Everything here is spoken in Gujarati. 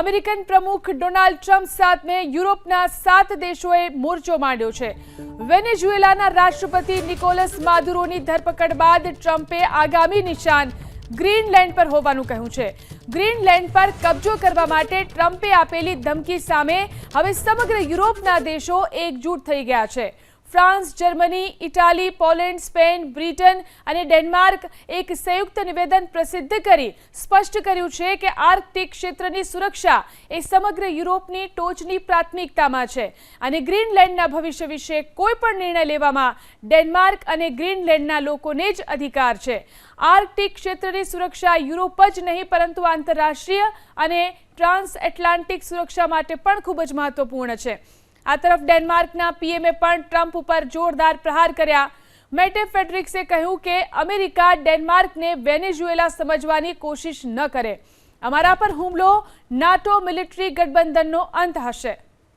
અમેરિકન પ્રમુખ ડોનાલ્ડ ટ્રમ્પ સામે યુરોપના સાત દેશોએ મોરચો માંડ્યો છે. વેનેઝુએલાના રાષ્ટ્રપતિ નિકોલસ માદુરોની ધરપકડ બાદ ટ્રમ્પે આગામી નિશાન ગ્રીનલેન્ડ પર હોવાનું કહ્યું છે. ગ્રીનલેન્ડ પર કબજો કરવા માટે ટ્રમ્પે આપેલી ધમકી સામે હવે સમગ્ર યુરોપના દેશો એકજૂટ થઈ ગયા છે. France, Germany, Italy, Poland, Spain, Britain અને ડેનમાર્ક એક સંયુક્ત નિવેદન પ્રસિદ્ધ કરી સ્પષ્ટ કર્યું છે કે આર્કટિક ક્ષેત્રની સુરક્ષા એ સમગ્ર યુરોપની ટોચની પ્રાથમિકતામાં છે અને ગ્રીનલેન્ડના ભવિષ્ય વિશે કોઈ પણ નિર્ણય લેવામાં ડેનમાર્ક અને ગ્રીનલેન્ડના લોકોને જ અધિકાર છે. આર્કટિક ક્ષેત્રની સુરક્ષા યુરોપ જ નહીં, પરંતુ આંતરરાષ્ટ્રીય અને ટ્રાન્સ એટલાન્ટિક સુરક્ષા માટે પણ ખૂબ જ મહત્વપૂર્ણ છે. આ તરફ ડેનમાર્કના પીએમએ પણ ટ્રમ્પ ઉપર જોરદાર પ્રહાર કર્યા. મેટે ફેડરિક્સે કહ્યું કે અમેરિકા ડેનમાર્કને વેનેઝુએલા સમજવાની કોશિશ ન કરે. અમારા પર હુમલો, નાટો મિલિટરી ગઠબંધનનો અંત હશે.